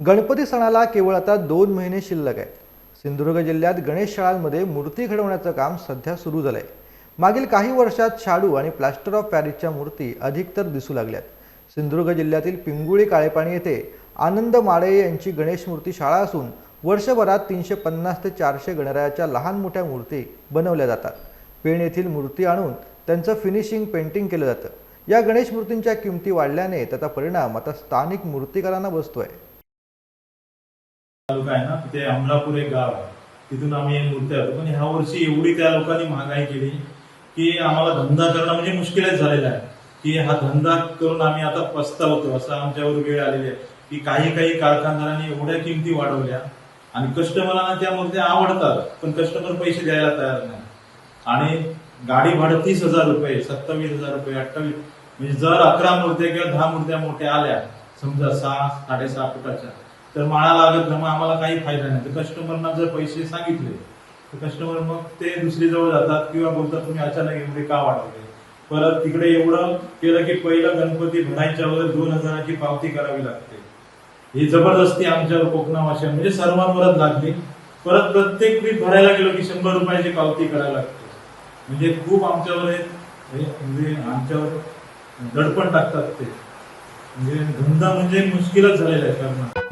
गणपती सणाला केवळ आता दोन महिने शिल्लक आहेत. सिंधुदुर्ग जिल्ह्यात गणेश शाळांमध्ये मूर्ती घडवण्याचं काम सध्या सुरू झालंय. मागील काही वर्षात शाडू आणि प्लास्टर ऑफ पॅरिसच्या मूर्ती अधिकतर दिसू लागल्यात. सिंधुदुर्ग जिल्ह्यातील पिंगुळी काळेपाणी येथे आनंद माळे यांची गणेश मूर्ती शाळा असून वर्षभरात तीनशे पन्नास ते चारशे गणरायाच्या लहान मोठ्या मूर्ती बनवल्या जातात. पेण येथील मूर्ती आणून त्यांचं फिनिशिंग पेंटिंग केलं जातं. या गणेश मूर्तींच्या किमती वाढल्याने त्याचा परिणाम आता स्थानिक मूर्तिकारांना बसतोय. तालुका आहे ना तिथे अमलापूर एक गाव आहे. तिथून आम्ही मूर्त्या मूर्ती पण ह्या वर्षी एवढी त्या लोकांनी महागाई केली की आम्हाला धंदा करणं म्हणजे मुश्किलच झालेला आहे. की हा धंदा करून आम्ही आता पस्तावतो. असं आमच्यावर वेळ आलेली आहे. की काही काही कारखानदारांनी एवढ्या किमती वाढवल्या आणि कस्टमरांना त्या मूर्त्या आवडतात पण कस्टमर पैसे द्यायला तयार नाही. आणि गाडी भाडं तीस हजार रुपये सत्तावीस हजार रुपये अठ्ठावीस म्हणजे जर अकरा मूर्त्या किंवा दहा मूर्त्या मोठ्या आल्या समजा सहा साडेसहा फुटाच्या तर माळा लागत ना मग आम्हाला काही फायदा नाही. तर कस्टमरना जर पैसे सांगितले तर कस्टमर मग ते दुसरी जवळ जातात किंवा बोलतात तुम्ही अचानक एवढे का वाढवले? परत तिकडे एवढं केलं की पहिलं गणपती भरायच्या अगोदर दोन हजाराची पावती करावी लागते. ही जबरदस्ती आमच्यावर कोकणावासिया म्हणजे सर्वांवरच लागली. परत प्रत्येक ट्रीप भरायला गेलो की शंभर रुपयाची पावती करायला लागते. म्हणजे खूप आमच्यावर हे- म्हणजे आमच्यावर दडपण टाकतात ते. म्हणजे धंदा म्हणजे मुश्किलच झालेला आहे करणं